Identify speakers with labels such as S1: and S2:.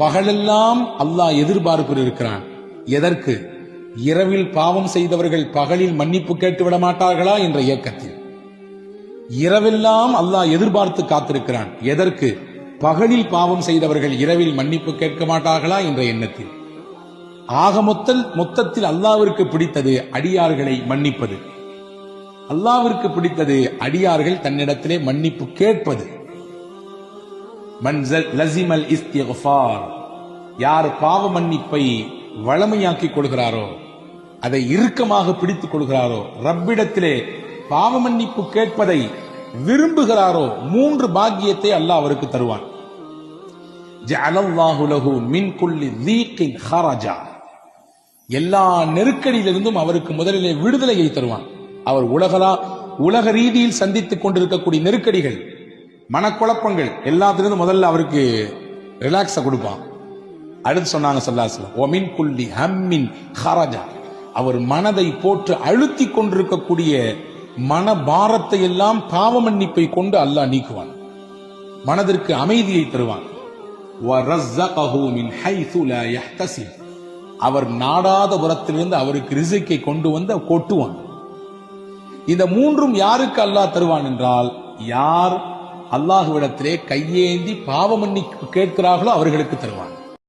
S1: பகலெல்லாம் அல்லாஹ் எதிர்பார்ப்பு இருக்கிறான் எதற்கு? இரவில் பாவம் செய்தவர்கள் பகலில் மன்னிப்பு கேட்டு விட மாட்டார்களா என்ற இயக்கத்தில். இரவெல்லாம் அல்லாஹ் எதிர்பார்த்து காத்திருக்கிறான். எதற்கு? பகலில் பாவம் செய்தவர்கள் இரவில் மன்னிப்பு கேட்க மாட்டார்களா என்ற எண்ணத்தில். ஆக மொத்தல் மொத்தத்தில் அல்லாவிற்கு பிடித்தது அடியார்களை மன்னிப்பது. அல்லாவிற்கு பிடித்தது அடியார்கள் தன்னிடத்திலே மன்னிப்பு கேட்பது. லசிமல் இஸ்திஃபார் யார் பாவ மன்னிப்பை வளமையாக்கி கொள்கிறாரோ அதை இறுக்கமாக பிடித்துக் கொள்கிறாரோ ரப்பிடத்திலே பாவ மன்னிப்பு கேட்பதை விரும்புகிறாரோ மூன்று பாக்கியத்தை அல்லாஹ் அவருக்கு தருவான். மின் எல்லா நெருக்கடியிலிருந்தும் அவருக்கு முதலிலே விடுதலையை தருவான். அவர் உலகலா உலக ரீதியில் சந்தித்துக் கொண்டிருக்கக்கூடிய நெருக்கடிகள் மனக்குழப்பங்கள் எல்லாத்துலேருந்து முதல்ல அவருக்கு ரிலாக்ஸை கொடுப்பான். அடுத்து சொன்னாங்க சொல்லாசலம் ஒமின் குல்லி ஹம்மின் ஹராஜா. அவர் மனதை போற்று அழுத்தி கொண்டிருக்கக்கூடிய மன பாரத்தை எல்லாம் பாவ மன்னிப்பை கொண்டு அல்லாஹ் நீக்குவான். மனதிற்கு அமைதியை தருவான். அவர் நாடாத புறத்திலிருந்து அவருக்கு ரிசிக்கை கொண்டு வந்து கொட்டுவான். இந்த மூன்றும் யாருக்கு அல்லாஹ் தருவான் என்றால் யார் அல்லாஹுவிடத்திலே கையேந்தி பாவ மன்னிப்பு கேட்கிறார்களோ அவர்களுக்கு தருவான்